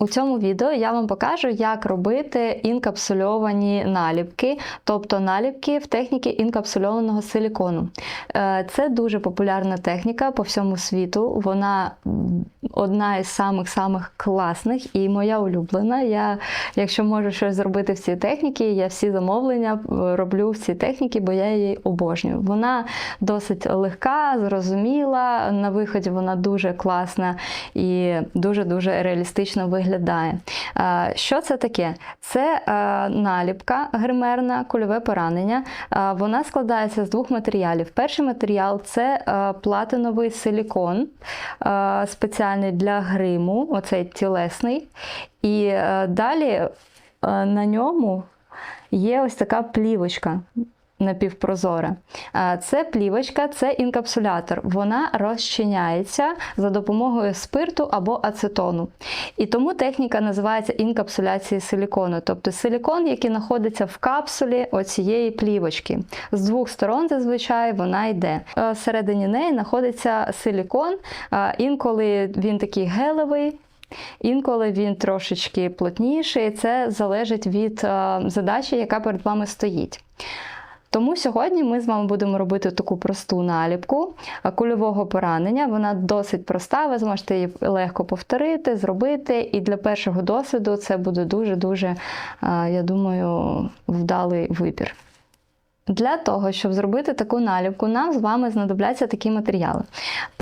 У цьому відео я вам покажу, як робити інкапсульовані наліпки, тобто наліпки в техніці інкапсульованого силікону. Е, Це дуже популярна техніка по всьому світу. Вона одна із самих-самих класних і моя улюблена. Я, якщо можу щось зробити в цій техніці, я всі замовлення е, роблю в цій техніці, бо я її обожнюю. Вона досить легка, зрозуміла. На виході вона дуже класна і дуже-дуже реалістично виглядає. Е, Що це таке? Це е, наліпка гримерна, кульове поранення. Вона складається з двох матеріалів. Перший матеріал це платиновий силікон, е, спеціальний для гриму, оцей тілесний. І е, далі е, на ньому є ось така плівочка напівпрозора. Е, Це плівочка, це інкапсулятор. Вона розчиняється за допомогою спирту або ацетону. І тому техніка називається інкапсуляції силікону, тобто силікон, який знаходиться в капсулі оцієї плівочки. З двох сторон зазвичай вона йде. Е, Всередині неї знаходиться силікон, Е, інколи він такий гелевий. Інколи він трошечки плотніший, це залежить від задачі, яка перед вами стоїть. Тому сьогодні ми з вами будемо робити таку просту наліпку кульового поранення. Вона досить проста, ви зможете її легко повторити, зробити. І для першого досвіду це буде дуже-дуже, е, я думаю, вдалий вибір. Для того, щоб зробити таку наліпку, нам з вами знадобляться такі матеріали.